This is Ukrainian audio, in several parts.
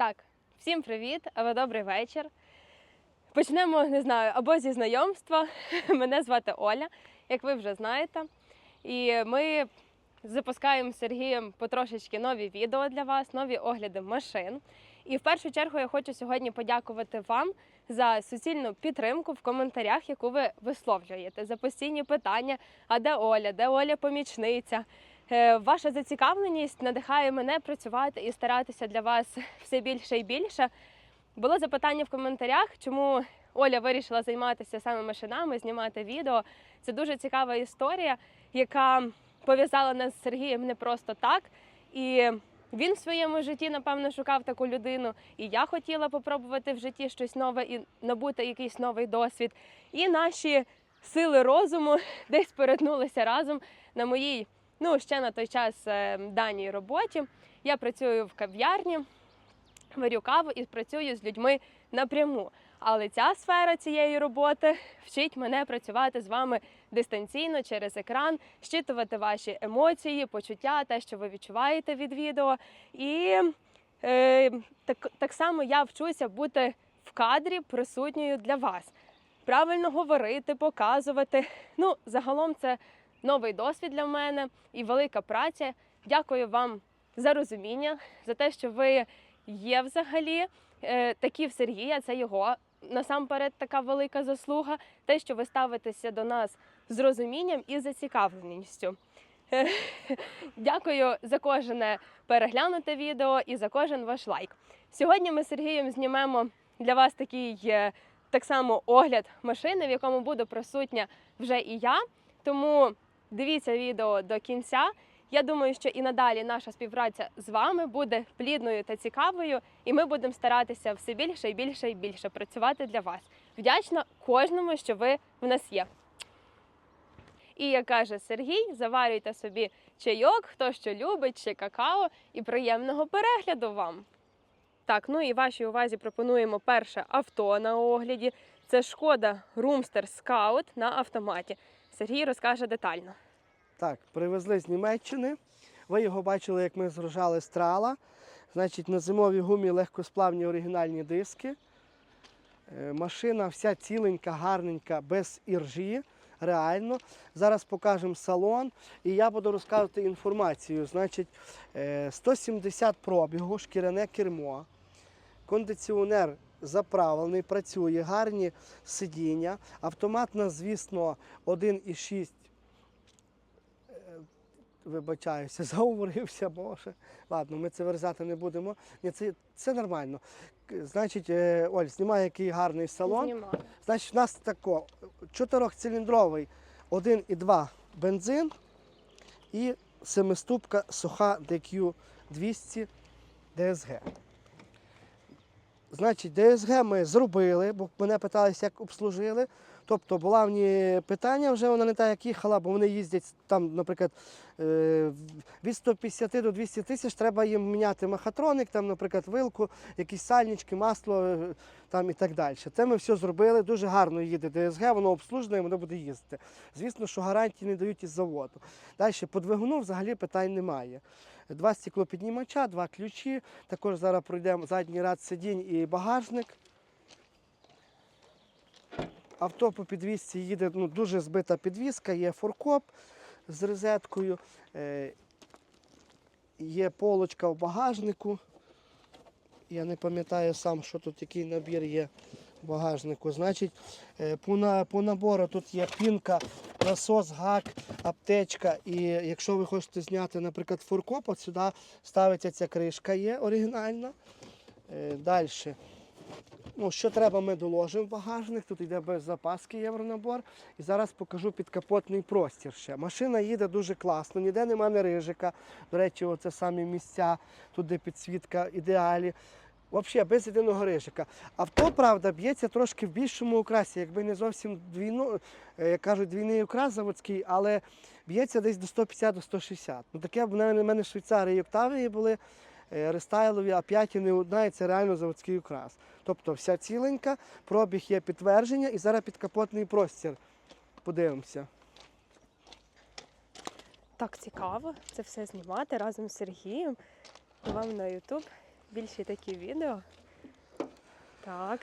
Так, всім привіт, або добрий вечір. Почнемо, не знаю, або зі знайомства. Мене звати Оля, як ви вже знаєте. І ми запускаємо з Сергієм потрошечки нові відео для вас, нові огляди машин. І в першу чергу я хочу сьогодні подякувати вам за суцільну підтримку в коментарях, яку ви висловлюєте, за постійні питання: а де Оля, де Оля помічниця? Е, Ваша зацікавленість надихає мене працювати і старатися для вас все більше і більше. Було запитання в коментарях, чому Оля вирішила займатися саме машинами, знімати відео. Це дуже цікава історія, яка пов'язала нас з Сергієм не просто так. І він в своєму житті, напевно, шукав таку людину. І я хотіла попробувати в житті щось нове і набути якийсь новий досвід. І наші сили розуму десь перетнулися разом на моїй, ну ще на той час е, даній роботі. Я працюю в кав'ярні, варю каву і працюю з людьми напряму. Але ця сфера цієї роботи вчить мене працювати з вами дистанційно через екран, щитувати ваші емоції, почуття, те, що ви відчуваєте від відео. І е, так, так само я вчуся бути в кадрі присутньою для вас. Правильно говорити, показувати. Ну, загалом це новий досвід для мене і велика праця. Дякую вам за розуміння, за те, що ви є взагалі. Е, Такі в Сергія, це його насамперед така велика заслуга. Те, що ви ставитеся до нас з розумінням і зацікавленістю. Дякую за кожне переглянуте відео і за кожен ваш лайк. Сьогодні ми з Сергієм знімемо для вас такий е, так само огляд машини, в якому буду присутня вже і я. Тому дивіться відео до кінця. Я думаю, що і надалі наша співпраця з вами буде плідною та цікавою, і ми будемо старатися все більше і більше і більше працювати для вас. Вдячна кожному, що ви в нас є. І як каже Сергій, заварюйте собі чайок, хто що любить, чи какао, і приємного перегляду вам. Так, ну і вашій увазі пропонуємо перше авто на огляді. Це шкода Roomster Scout на автоматі. Сергій розкаже детально. Так, привезли з Німеччини. Ви його бачили, як ми згружали страла. Значить, на зимовій гумі легкосплавні оригінальні диски. Е, Машина вся ціленька, гарненька, без іржі. Реально. Зараз покажемо салон і я буду розказувати інформацію. Значить, е, 170 пробігу, шкіряне кермо, кондиціонер заправлений, працює, гарні сидіння. Автомат на, звісно, 1,6 вибачаюся, заговорився, боже. Ладно, ми це вирізати не будемо. Ні, це, це нормально. Значить, е, Оль, знімає який гарний салон. Знімаю. Значить, у нас тако чотирьохциліндровий 1,2 бензин і семиступка суха DQ 200 DSG. Значить, ДСГ ми зробили, бо мене питалися, як обслужили. Тобто була в ній питання, вже вона не та, як їхала, бо вони їздять там, наприклад, е, від 150 до 200 тисяч треба їм міняти махатроник, там, наприклад, вилку, якісь сальнички, масло е, там і так далі. Це ми все зробили. Дуже гарно їде ДСГ, воно обслужене воно буде їздити. Звісно, що гарантії не дають із заводу. Далі по двигуну взагалі питань немає. Два стеклопіднімача, два ключі. Також зараз пройдемо задній ряд сидінь і багажник. Авто по підвісці їде ну, дуже збита підвіска, є форкоп з розеткою, е, є полочка в багажнику. Я не пам'ятаю сам, що тут який набір є в багажнику. Значить, е, по, по набору тут є пінка, насос, гак, аптечка. І якщо ви хочете зняти, наприклад, фуркоп, от сюди ставиться ця кришка є оригінальна. Е, Далі. Ну, що треба, ми доложимо в багажник. Тут йде без запаски євронабор. І зараз покажу підкапотний простір ще. Машина їде дуже класно, ніде нема не рижика. До речі, оце самі місця, тут де підсвітка, ідеалі. Взагалі, без єдиного рижика. Авто, правда, б'ється трошки в більшому окрасі, якби не зовсім двійно, е, як кажуть, двійний окрас заводський, але б'ється десь до 150-160. Ну таке в мене, в Швейцарії Октавії були рестайлові, а п'яті не одна, і це реально заводський окрас. Тобто вся ціленька, пробіг є підтвердження і зараз підкапотний простір. Подивимося. Так цікаво це все знімати разом з Сергієм. Вам на Ютуб більші такі відео. Так.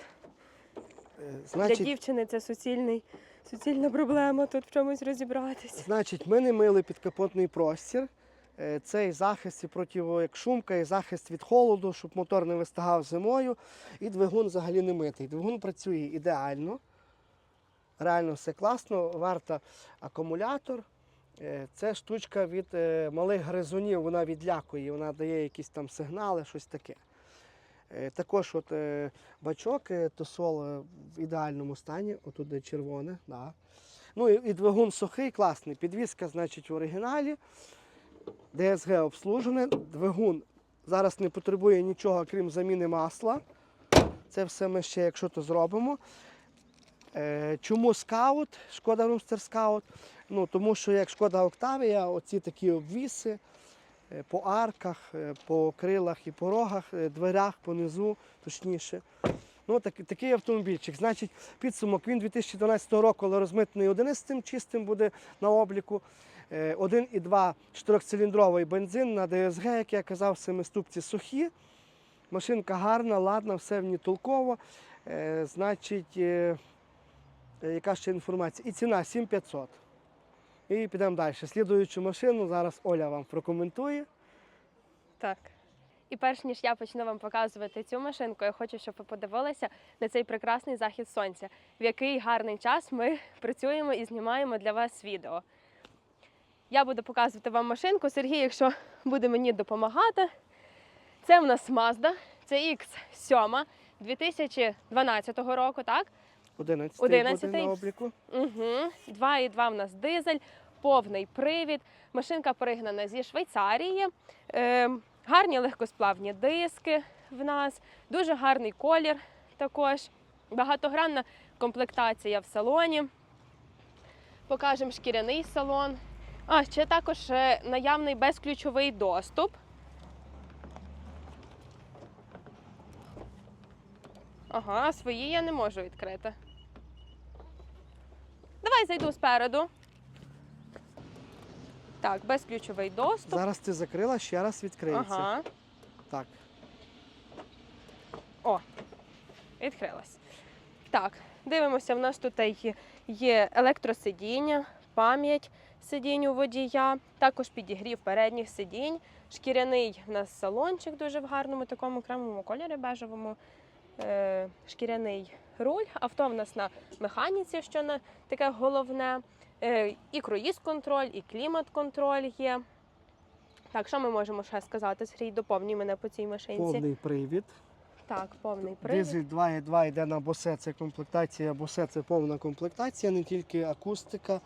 Е, Для дівчини це суцільний, суцільна проблема тут в чомусь розібратися. Значить, ми не мили підкапотний простір. Е, Цей захист і шумка, і захист від холоду, щоб мотор не вистигав зимою. І двигун взагалі не митий. Двигун працює ідеально. Реально все класно. Варта акумулятор. Е, Це штучка від е, малих гризунів, вона відлякує, вона дає якісь там сигнали, щось таке. Також от бачок тосол в ідеальному стані, отут де червоне. Да. Ну і двигун сухий, класний. Підвізка, значить, в оригіналі. ДСГ обслужене. Двигун зараз не потребує нічого, крім заміни масла. Це все ми ще, якщо то зробимо. Е, чому скаут? Шкода Румстер Скаут? Ну, тому що як шкода Октавія, оці такі обвіси е, по арках, е, по крилах і порогах, е, дверях, понизу, точніше. Ну, так, такий автомобільчик. Значить, підсумок він 2012 року, коли розмитний 11 чистим буде на обліку. Е, 1,2 чотирьохциліндровий бензин на ДСГ, як я казав, семиступці сухі. Машинка гарна, ладна, все в ній толково. Е, Значить, е, е, яка ще інформація? І ціна 7500. І підемо далі. Слідуючу машину зараз Оля вам прокоментує. Так. І перш ніж я почну вам показувати цю машинку, я хочу, щоб ви подивилися на цей прекрасний захід сонця, в який гарний час ми працюємо і знімаємо для вас відео. Я буду показувати вам машинку. Сергій, якщо буде мені допомагати, це в нас Mazda, це X7 2012 року, так? 11 11-й. буде на обліку. Угу. 2,2 в нас дизель, повний привід. Машинка пригнана зі Швейцарії. Е, гарні легкосплавні диски в нас, дуже гарний колір також. Багатогранна комплектація в салоні. Покажемо шкіряний салон. А, ще також е, наявний безключовий доступ. Ага, свої я не можу відкрити. Давай зайду спереду. Так, безключовий доступ. Зараз ти закрила, ще раз відкриється. Ага, Так. О, відкрилась. Так, дивимося, в нас тут є, є електросидіння, пам'ять сидінь у водія, також підігрів передніх сидінь, шкіряний в нас салончик дуже в гарному такому окремому кольорі бежевому. Е, шкіряний руль. Авто в нас на механіці, що на таке головне. Е, і круїз-контроль, і клімат-контроль є. Так, що ми можемо ще сказати? Сергій, доповнюй мене по цій машинці. Повний привід. Так, повний привід. Дизель 2.2 йде на босе, це комплектація, босе це повна комплектація, не тільки акустика,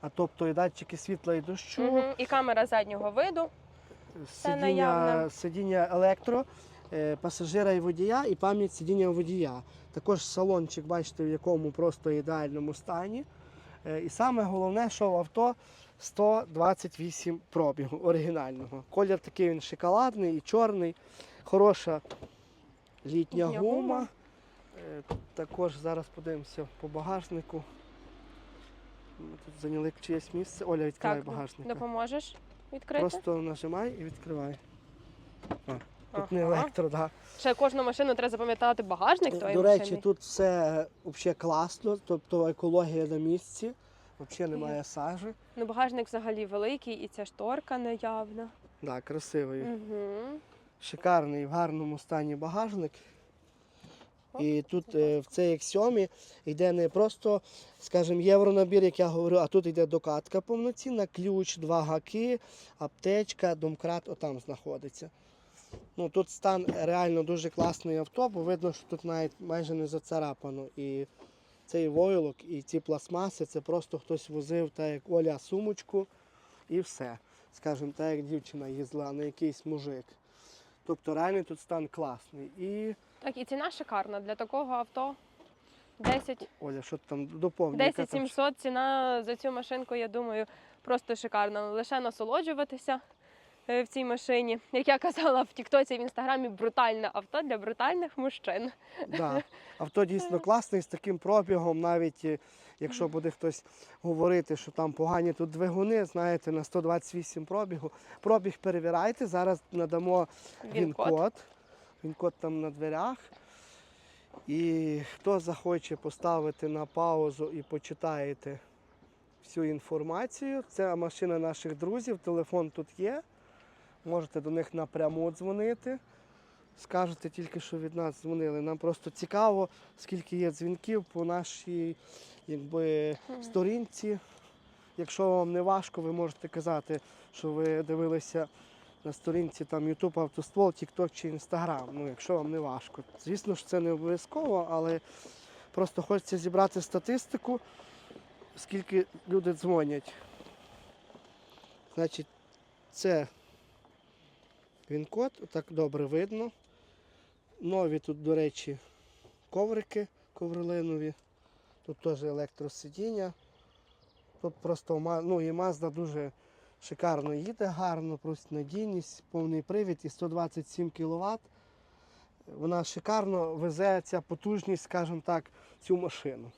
а тобто і датчики світла і дощу, Угу. І камера заднього виду. сидіння, сидіння електро, е, пасажира і водія, і пам'ять сидіння водія. Також салончик, бачите, в якому просто ідеальному стані. Е, І саме головне, що в авто 128 пробігу оригінального. Колір такий він шоколадний і чорний, хороша літня Літня гума. гума. Е, Також зараз подивимося по багажнику. Ми тут зайняли чиєсь місце. Оля, відкривай багажник. Допоможеш відкрити? Просто нажимай і відкривай. А, тут не електро, так. Ще кожну машину треба запам'ятати багажник тої До речі, машини. тут все взагалі класно, тобто екологія на місці, взагалі немає сажі. Ну, багажник взагалі великий і ця шторка наявна. Да, красивий. Угу. Шикарний, в гарному стані багажник. І тут е, в цей X7 йде не просто, скажімо, євронабір, як я говорю, а тут йде докатка повноцінна, ключ, два гаки, аптечка, домкрат отам знаходиться. Ну, тут стан реально дуже класний авто, бо видно, що тут навіть майже не зацарапано. І цей войлок, і ці пластмаси, це просто хтось возив, так як Оля, сумочку і все. Скажімо, так як дівчина їздила, а не якийсь мужик. Тобто реально тут стан класний. І Так, і ціна шикарна для такого авто. 10 Оля, що ти там доповнює? 10 700 ціна за цю машинку, я думаю, просто шикарна. Лише насолоджуватися е, в цій машині. Як я казала в Тіктоці в інстаграмі, брутальне авто для брутальних мужчин. Да. Авто дійсно класне, з таким пробігом, навіть е, якщо буде хтось говорити, що там погані тут двигуни, знаєте, на 128 пробігу. Пробіг перевіряйте. Зараз надамо Він код. Він код там на дверях. І хто захоче поставити на паузу і почитаєте всю інформацію, це машина наших друзів, телефон тут є. Можете до них напряму дзвонити. Скажете тільки, що від нас дзвонили. Нам просто цікаво, скільки є дзвінків по нашій якби, сторінці. Якщо вам не важко, ви можете казати, що ви дивилися на сторінці там YouTube Автоствол, TikTok чи Instagram. Ну, якщо вам не важко. Звісно ж, це не обов'язково, але просто хочеться зібрати статистику, скільки люди дзвонять. Значить, це він код, так добре видно. Нові тут, до речі, коврики ковролинові. Тут теж електросидіння. Тут просто ну, і Mazda дуже шикарно їде, гарно, просто надійність, повний привід і 127 кВт. Вона шикарно везе ця потужність, скажімо так, цю машину.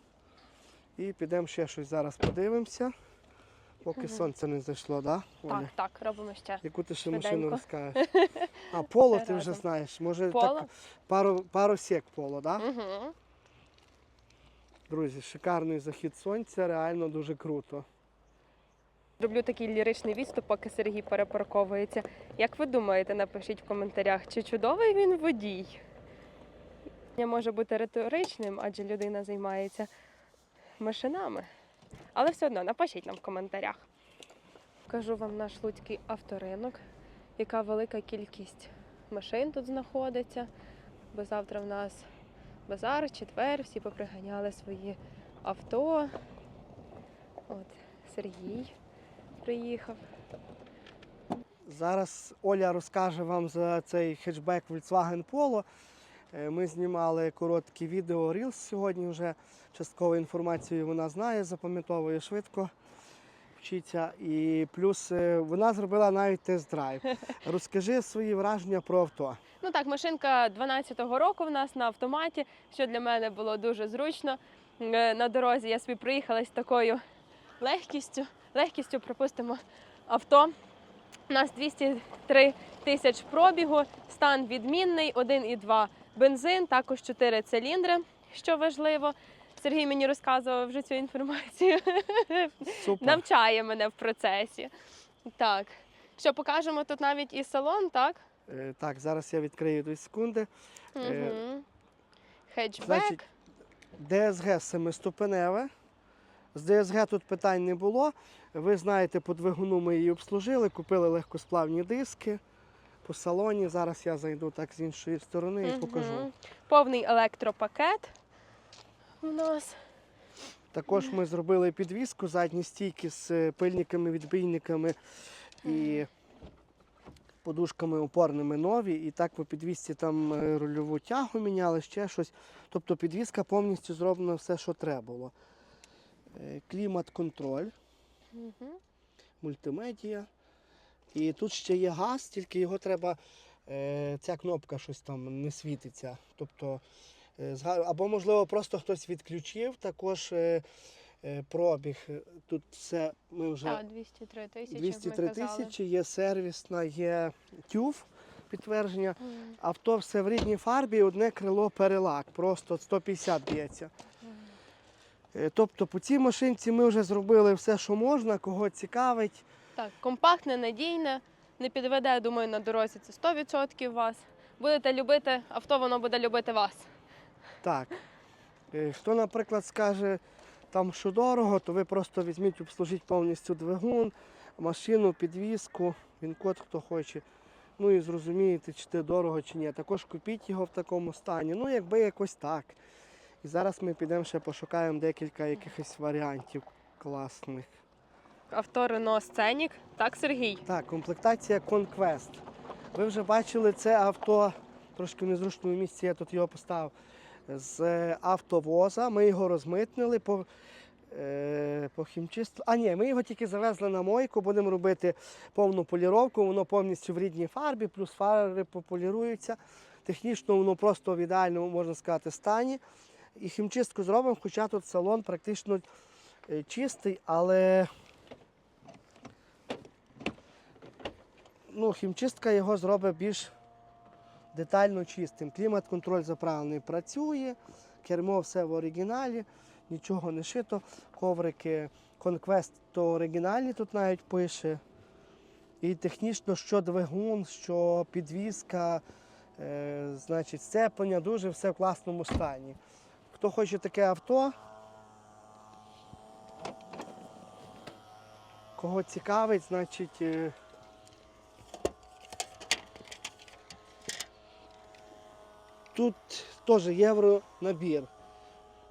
І підемо ще щось зараз подивимося, поки Мгм. сонце не зайшло, да? Так, Оля? так, робимо ще. Яку ти ще Швиденько. машину розкажеш? А, поло ти вже знаєш. Може Поло? так пару, пару сек поло, так? Да? Угу. Друзі, шикарний захід сонця, реально дуже круто. Роблю такий ліричний відступ, поки Сергій перепарковується. Як ви думаєте, напишіть в коментарях, чи чудовий він водій? Я може бути риторичним, адже людина займається машинами. Але все одно напишіть нам в коментарях. Покажу вам наш луцький авторинок, яка велика кількість машин тут знаходиться. Бо завтра в нас базар, четвер, всі поприганяли свої авто. От Сергій приїхав. Зараз Оля розкаже вам за цей хетчбек Volkswagen Polo. Е, Ми знімали короткі відео Reels сьогодні вже. Часткову інформацію вона знає, запам'ятовує швидко, вчиться. І плюс е, вона зробила навіть тест-драйв. Розкажи свої враження про авто. Ну так, машинка 12-го року в нас на автоматі, що для мене було дуже зручно. Е, На дорозі я собі приїхала з такою легкістю. Легкістю пропустимо авто. У нас 203 тисяч пробігу, стан відмінний, 1,2 бензин, також 4 циліндри, що важливо. Сергій мені розказував вже цю інформацію. Супер. Навчає мене в процесі. Так. Що покажемо тут навіть і салон, так? Е, Так, зараз я відкрию 2 секунди. Е, Угу. Значить, ДСГ семиступеневе. З ДСГ тут питань не було. Ви знаєте, по двигуну ми її обслужили, купили легкосплавні диски по салоні. Зараз я зайду так з іншої сторони і Мгм. покажу. Повний електропакет у нас. Також ми зробили підвіску, задні стійки з е, пильниками, відбійниками і подушками опорними нові. І так по підвісці там е, рульову тягу міняли, ще щось. Тобто підвіска повністю зроблена все, що треба було. Е, Клімат-контроль, Угу. мультимедія. І тут ще є газ, тільки його треба. е, Ця кнопка щось там не світиться. Тобто, е, або, можливо, просто хтось відключив. Також е, пробіг. Тут все ми вже Так, 203 тисячі. 203 тисячі, є сервісна, є тюф підтвердження. Авто все в рідній фарбі, одне крило перелак, просто 150 б'ється. Е, Тобто по цій машинці ми вже зробили все, що можна, кого цікавить. Так, компактне, надійне, не підведе, думаю, на дорозі це 100% вас. Будете любити, авто воно буде любити вас. Так. Е, Хто, наприклад, скаже, там, що дорого, то ви просто візьміть, обслужіть повністю двигун, машину, підвізку, він код хто хоче. Ну і зрозумієте, чи це дорого, чи ні. Також купіть його в такому стані. Ну, якби якось так. І зараз ми підемо ще пошукаємо декілька якихось варіантів класних. Авто Renault Scenic. Так, Сергій? Так, комплектація Conquest. Ви вже бачили це авто, трошки в незручному місці, я тут його поставив з автовоза. Ми його розмитнили по, е, по хімчисту. А ні, ми його тільки завезли на мойку, будемо робити повну поліровку. Воно повністю в рідній фарбі, плюс фари пополіруються. Технічно воно просто в ідеальному, можна сказати, стані. І хімчистку зробимо, хоча тут салон практично е, чистий, але ну, хімчистка його зробить більш детально чистим. Клімат-контроль заправлений працює, кермо все в оригіналі, нічого не шито. Коврики Conquest то оригінальні тут навіть пише. І технічно, що двигун, що підвізка, е, значить, сцеплення, дуже все в класному стані. Хто хоче таке авто, кого цікавить, значить. е, Тут теж євро набір.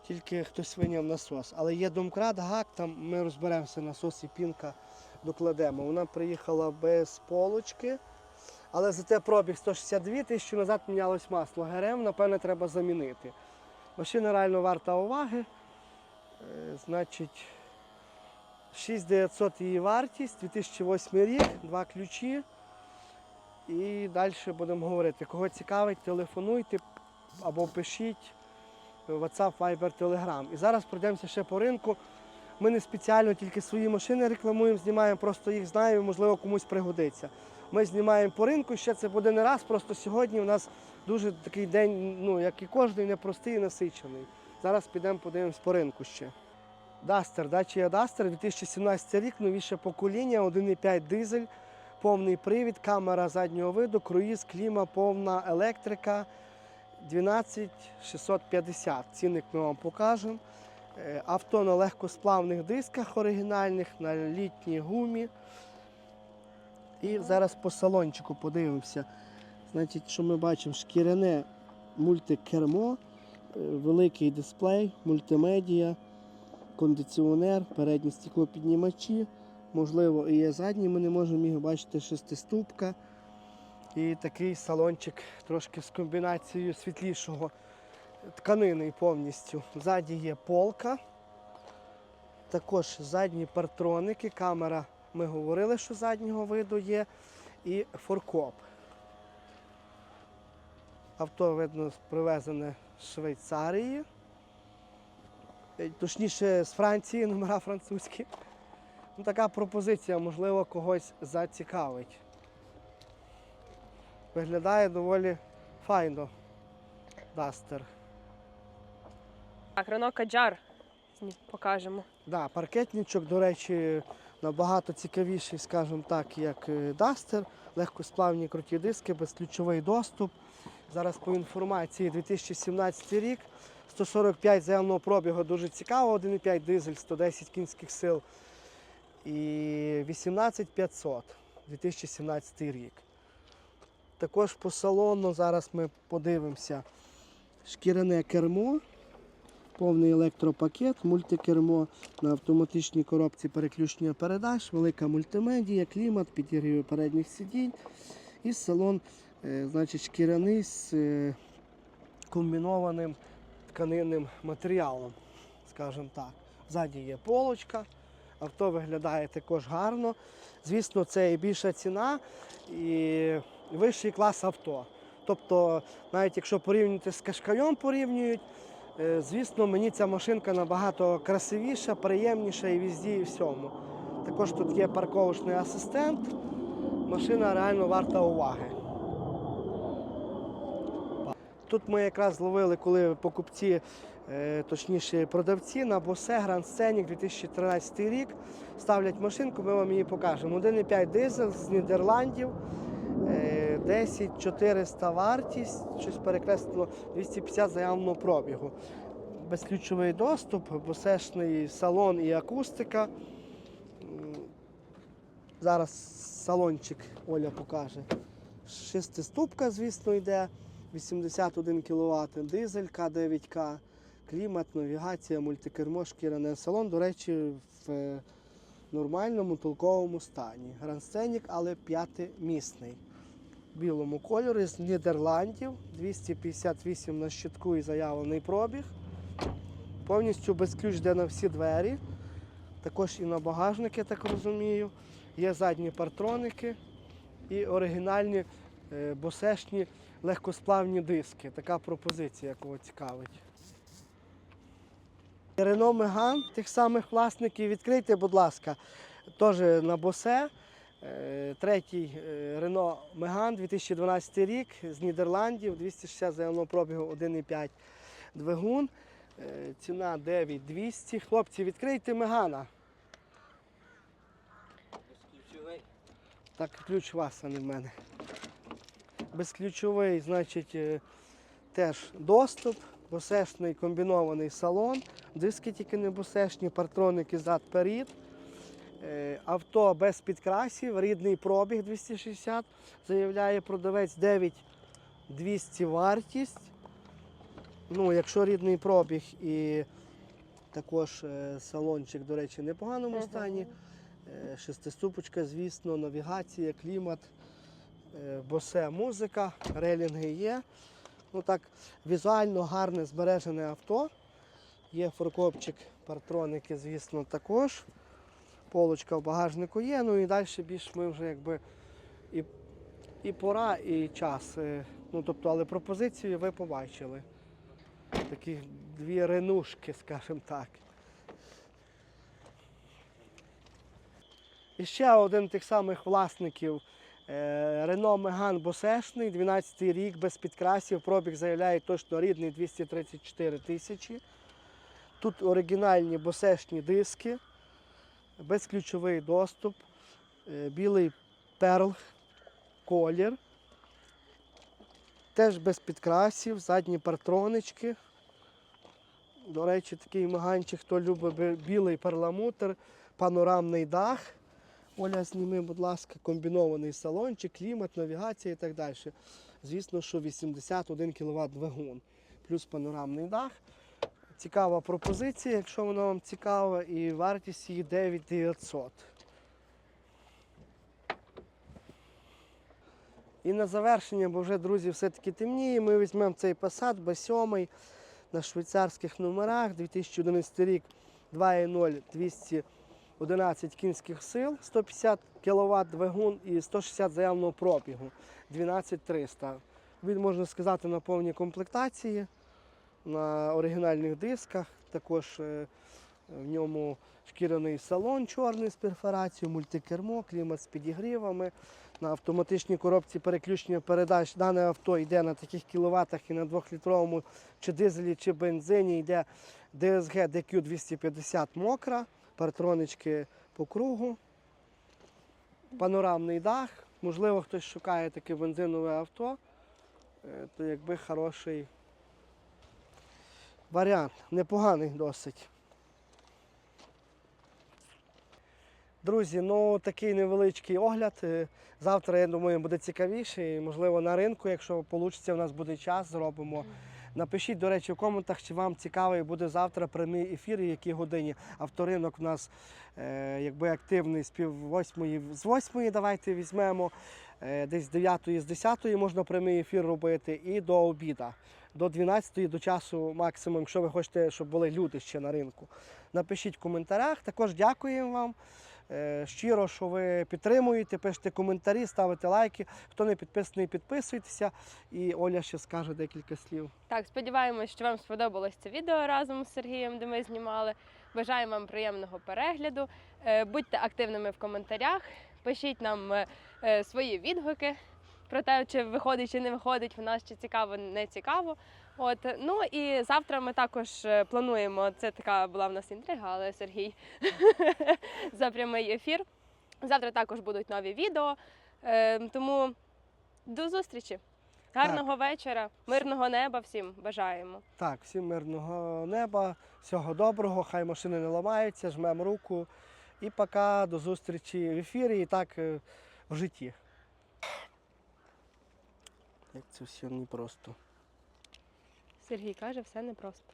Тільки хтось виняв насос. Але є домкрат, гак, там ми розберемося, насос і пінка докладемо. Вона приїхала без полочки, але зате пробіг 162 тисячі назад мінялось масло. ГРМ, напевне, треба замінити. Машина реально варта уваги. Е, Значить, 6900 її вартість, 2008 рік, два ключі. І далі будемо говорити. Кого цікавить, телефонуйте або пишіть WhatsApp, Viber, Telegram. І зараз пройдемося ще по ринку. Ми не спеціально тільки свої машини рекламуємо, знімаємо, просто їх знаємо, можливо, комусь пригодиться. Ми знімаємо по ринку, ще це буде не раз, просто сьогодні у нас дуже такий день, ну, як і кожен, непростий і насичений. Зараз підемо подивимось по ринку ще. Дастер, Dacia Duster, 2017 рік, новіше покоління, 1,5 дизель, повний привід, камера заднього виду, круїз, кліма, повна електрика. 12650. Цінник ми вам покажемо. Е, Авто на легкосплавних дисках оригінальних, на літній гумі. І зараз по салончику подивимося. Значить, що ми бачимо? Шкіряне мультикермо, е, великий дисплей, мультимедіа, кондиціонер, передні стеклопіднімачі. Можливо, і є задні, ми не можемо їх бачити, шестиступка. І такий салончик трошки з комбінацією світлішого тканини повністю. Ззаді є полка. Також задні партроники, камера, ми говорили, що заднього виду є, і форкоп. Авто, видно, привезене з Швейцарії. Е, Точніше, з Франції, номера французькі. Ну, така пропозиція, можливо, когось зацікавить. Виглядає доволі файно. Дастер. Так, Рено Каджар покажемо. Да, паркетничок, до речі, набагато цікавіший, скажімо так, як е, Duster. Легкосплавні круті диски, безключовий доступ. Зараз по інформації 2017 рік. 145 заявного пробігу дуже цікаво, 1,5 дизель, 110 кінських сил. І 18500 2017 рік. Також по салону зараз ми подивимося. Шкіряне кермо, повний електропакет, мультикермо на автоматичній коробці переключення передач, велика мультимедія, клімат, підігрів передніх сидінь. І салон е, значить, шкіряний з е, комбінованим тканинним матеріалом, скажімо так. Ззаді є полочка, авто виглядає також гарно. Звісно, це і більша ціна, і вищий клас авто. Тобто, навіть якщо порівнювати з кашкайом, порівнюють, звісно, мені ця машинка набагато красивіша, приємніша і візді, і всьому. Також тут є парковочний асистент. Машина реально варта уваги. Тут ми якраз зловили, коли покупці, е, точніше продавці на Bose Grand Scenic 2013 рік ставлять машинку, ми вам її покажемо. 1,5 дизель з Нідерландів, е, 10 400 вартість, щось перекреслено 250 заявного пробігу. Безключовий доступ, босешний салон і акустика. Зараз салончик Оля покаже. Шестиступка, звісно, йде. 81 кВт, дизель К9К, клімат, навігація, мультикермо, шкіряне салон. До речі, в е, нормальному толковому стані. Грандсценік, але п'ятимісний. Білому кольорі з Нідерландів. 258 на щитку і заявлений пробіг. Повністю без ключ йде на всі двері. Також і на багажник, я так розумію. Є задні партроники і оригінальні е, босешні легкосплавні диски. Така пропозиція, кого цікавить. Рено Меган тих самих власників відкрийте, будь ласка, теж на босе. Е, Третій Renault Megane 2012 рік з Нідерландів, 260 заявного пробігу 1,5 двигун. Е, Ціна 9200. Хлопці, відкрийте Мегана. Так, ключ у вас, а не в мене. Безключовий, значить, е, теж доступ, босешний комбінований салон, диски тільки не босешні, партроники зад перед. Е, Авто без підкрасів, рідний пробіг 260, заявляє продавець 9200 вартість. Ну, якщо рідний пробіг і також е, салончик, до речі, в непоганому стані. Е, Шестиступочка, звісно, навігація, клімат, босе музика, релінги є. Ну так, візуально гарне збережене авто. Є форкопчик, партроники, звісно, також. Полочка в багажнику є. Ну і далі більш ми вже якби і, і пора, і час. Е, Ну, тобто, але пропозицію ви побачили. Такі дві ренушки, скажімо так. І ще один тих самих власників е, Renault Megane Босешний, 12 й рік, без підкрасів, пробіг заявляє точно рідний 234 тисячі. Тут оригінальні босешні диски, безключовий доступ, е, білий перл, колір. Теж без підкрасів, задні партронички. До речі, такий маганчик, хто любить білий перламутр, панорамний дах. Оля, зніми, будь ласка, комбінований салончик, клімат, навігація і так далі. Звісно, що 81 кВт двигун, плюс панорамний дах. Цікава пропозиція, якщо вона вам цікава, і вартість її 9900. І на завершення, бо вже, друзі, все-таки темніє, ми візьмемо цей Passat B7 на швейцарських номерах, 2011 рік 2.0 211 кінських сил, 150 кВт двигун і 160 заявного пробігу 12300. Він, можна сказати, на повній комплектації, на оригінальних дисках. Також е, в ньому шкіряний салон чорний з перфорацією, мультикермо, клімат з підігрівами. На автоматичній коробці переключення передач дане авто йде на таких кіловатах і на 2-літровому чи дизелі, чи бензині йде DSG DQ 250 мокра, партронички по кругу, панорамний дах. Можливо, хтось шукає таке бензинове авто, е, то якби хороший варіант, непоганий досить. Друзі, ну такий невеличкий огляд. Е, Завтра, я думаю, буде цікавіше. Можливо, на ринку, якщо вийде, у нас буде час, зробимо. Напишіть, до речі, в коментах, чи вам цікавий буде завтра прямий ефір, і в якій годині. Авторинок у нас е, якби активний з пів восьмої, з восьмої давайте візьмемо. Е, десь з 9 з 10 можна прямий ефір робити і до обіда. До 12 до часу максимум, якщо ви хочете, щоб були люди ще на ринку. Напишіть в коментарях. Також дякуємо вам. Е, Щиро, що ви підтримуєте, пишете коментарі, ставите лайки. Хто не підписаний, підписуйтеся. І Оля ще скаже декілька слів. Так, сподіваємось, що вам сподобалось це відео разом з Сергієм, де ми знімали. Бажаємо вам приємного перегляду. Е, Будьте активними в коментарях, пишіть нам е, свої відгуки про те, чи виходить, чи не виходить в нас, чи цікаво, не цікаво. От ну і завтра ми також е, плануємо. Це така була в нас інтрига, але Сергій за прямий ефір. Завтра також будуть нові відео. Е, Тому до зустрічі. Гарного вечора, мирного неба всім бажаємо. Так, всім мирного неба, всього доброго, хай машини не ламаються, жмемо руку. І пока до зустрічі в ефірі і так е, в житті. Як це все непросто. Сергій каже, все непросто.